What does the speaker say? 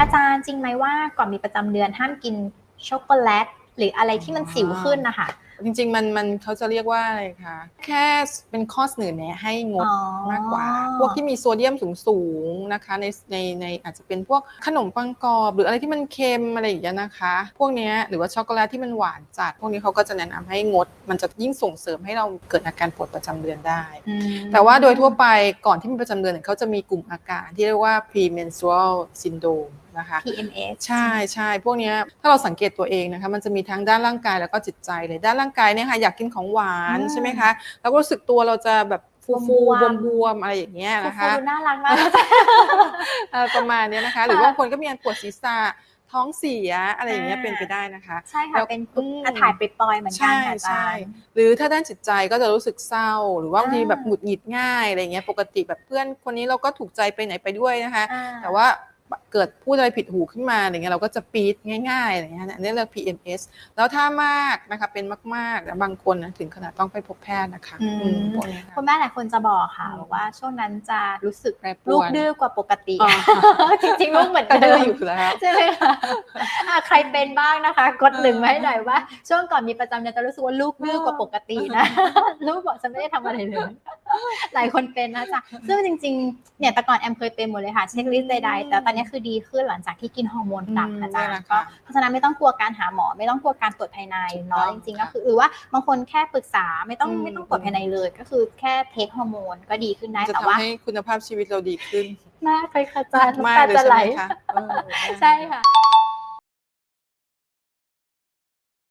อาจารย์จริงไหมว่าก่อนมีประจำเดือนห้ามกินช็อกโกแลตหรืออะไรที่มันสิวขึ้นนะคะ จริงๆ มันมันเขาจะเรียกว่าอะไรคะแค่เป็นข้อเสนอแนะให้งดอ๋อมากกว่า พวกที่มีโซเดียมสูงๆนะคะในในในอาจจะเป็นพวกขนมปังกรอบ หรืออะไรที่มันเค็มอะไรอย่างเงี้ยนะคะ พวกเนี้ยหรือว่าช็อกโกแลตที่มันหวานจัด พวกนี้เขาก็จะแนะนำให้งด มันจะยิ่งส่งเสริมให้เราเกิดอาการปวดประจำเดือนได้อืมแต่ว่าโดยทั่วไปก่อนที่มีประจำเดือนเนี่ยเขาจะมีกลุ่มอาการที่เรียกว่า premenstrual syndrome นะคะ PMS ใช่ใช่พวกเนี้ยถ้าเราสังเกตตัวเองนะคะมันจะมีทั้งด้านร่างกายแล้วก็จิตใจเลยด้านร่างกายเนี่ยค่ะอยากกินของหวานอืมใช่ไหมคะแล้วก็รู้สึกตัวเราจะแบบฟูฟูบบววมมบวมๆอะไรอย่างเงี้ยฟูนะฟูคะดูน่ารักมากเอ่อประมาณเนี้ยนะคะ หรือว่าบางคนก็มีอาการปวดศีรษะท้องเสียอะไรอย่างเงี้ยอ่าเป็นไปได้นะคะ ใช่แล้ค่ะวเป็นอืมถ่ายปริอยๆเหมือนกันใช่ค่ะอาจาใช่รย์หรือถ้าด้านจิตใจก็จะรู้สึกเศร้า หรือว่าบางทีอ่าแบบหงุดหงิดง่ายอะไรเงี้ยปกติแบบเพื่อนคนนี้เราก็ถูกใจไปไหนไปด้วยนะคะอ่าแต่ว่า เกิดพูดอะไรผิดหูขึ้นมาอะไรเงี้ยเราก็จะปี๊ดง่ายๆอะไรเงี้ยอันนี้เรียก PMS แล้วถ้ามากนะคะเป็นมากๆแล้วบางคนนะถึงขนาดต้องไปพบแพทย์นะคะอืมอืมพวกนี้ค่ะคุณแม่หลายคนจะบอกค่ะอืมบอกว่าช่วงนั้นจะรู้สึกแปรปรวนลูกดื้อกว่าปกติอ๋อจริงๆลูกเหมือนก็เดิดื้อมอยู่แล้วใช่ไหมคะอะใครเป็นบ้างนะคะ กดหนึ่งมาให้หน่อยว่า ช่วงก่อนมีประจำเดือนจะรู้สึกว่าลูกดื้อกว่าปกตินะลูกบอกฉันไม่ได้ทำอะไรเลย หลายคนเป็นนะจ๊ะซึ่งจริงๆเนี่ยแต่ก่อนแอมเคยเป็นหมดเลยค่ะเช็คลิสต์ใดๆแต่ตอนนี้คือดีขึ้นหลังจากที่กินฮอร์โมนกลับอืมอาจารนี่แหย์ละก็ค่ะเพราะฉะนั้นไม่ต้องกลัวการหาหมอ ไม่ต้องกลัวการตรวจภายในเนาะถูจกต้องริงๆก็ค่ะคือหรือว่าบางคนแค่ปรึกษาไม่ต้องอืมไม่ต้องตรวจภายในเลย ก็คือแค่เทคฮอร์โมนก็ดีขึ้นได้จะแต่ว่าทำให้คุณภาพชีวิตเราดีขึ้นมากเลยค่ะอาจารย์มากน้ำตาเลยจะใช่ไหไหลมคะเออใช่ค่ะ